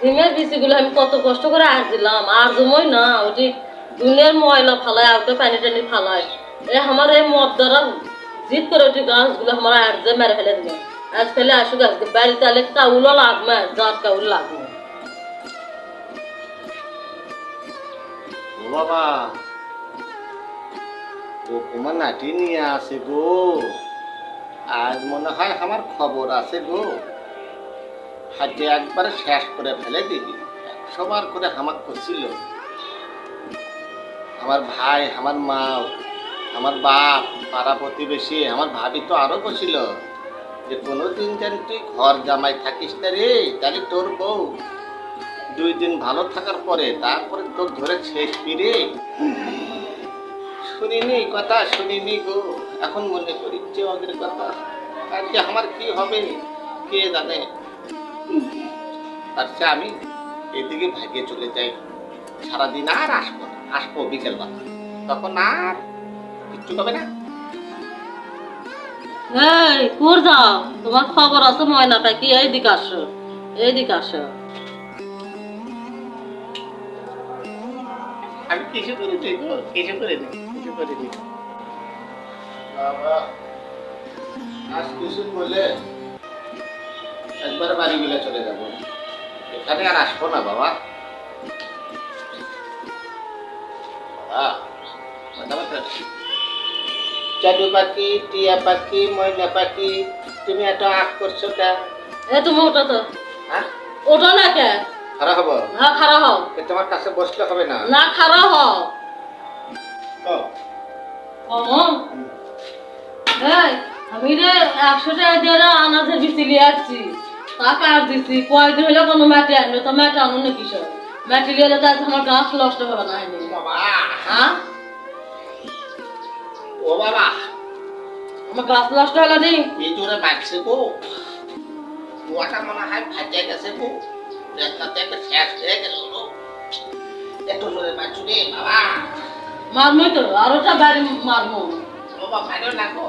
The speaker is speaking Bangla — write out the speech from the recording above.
সিমের বিচিগুলো আমি কত কষ্ট করে আস দিলাম, আর জমই না ওটি দুনিয়ার ময়লা ফালায় আউটে পানি টানি ফালায়। এ আমার এই মদ দ্বারা জিদ করে ওটি গাছগুলো আমার আর যে মেরে ফেলে দিবে। আজ ফেলে আসু গাছ বাড়িতে আলে কাউলও লাগবে জাত কাউল লাগবে। বাবা তোমার নাটি নিয়ে আসে গো। আজ মনে হয় আমার খবর আছে গো। হাতে একবারে শেষ করে ফেলে দিবি। সবার করে হামাক করছিল। আমার ভাই, আমার মা, আমার বাপ, পাড়া প্রতিবেশী, আমার ভাবি তো আরও বসিল যে, কোনোদিন যেন তুই ঘর জামাই থাকিস না রে, তাহলে তোর বউ দুই দিন ভালো থাকার পরে, তারপরে তোর ধরে শেষ ফিরে শুনিনি কথা, শুনিনি গো। এখন মনে করি যে ওদের কথা। আজকে আমার কি হবে? কে জানে? তার চেয়ে আমি এদিকে ভাগে চলে যাই। সারাদিন আর আসব। আসব বিকেলবেলা তখন আর কিচ্ছু হবে না। এই কোর যাও। তোমার খবর আছে ময়না পাখি এইদিকে আসো এইদিকে আসো। আমি কিছু করে দিই কিছু করে দিই কিছু করে দিই বাবা আজ কিছু বলে একবার বাড়ি মিলে চলে যাব। এখানে আর আসব না বাবা। চাদু পাখি টিয়া পাখি ময়না পাখি তুমি এত আগ করছ এ তুমি ওটা তো। হ্যাঁ? ওটা না কে? খারাপ হব? না খারাপ হও। তোমার কাছে বসলে হবে না। না খারাপ হও। আমি রে একশো টাকা দিয়ে আনাজের বিচি লিয়ে আসছি। আর দিচ্ছি কয়দিন হলে কোনো ম্যাটে আনলো তো ম্যাটে আনো না কিসব ম্যাটে লিয়ে তো আমার গাছ নষ্ট হবে না হয়নি বাবা। হ্যাঁ? ও বাবা। আমার গাছ নষ্ট হলো নি? এই জোরে বাড়ছে গো। কুয়াটা মনে হয় ফাটিয়ে গেছে গো। দেখতে একটা শেষ হয়ে গেল একটু জোরে বাড়ছু রে বাবা। মারমই তো আর ওটা বাড়ি মারমো। বাবা মারো না গো।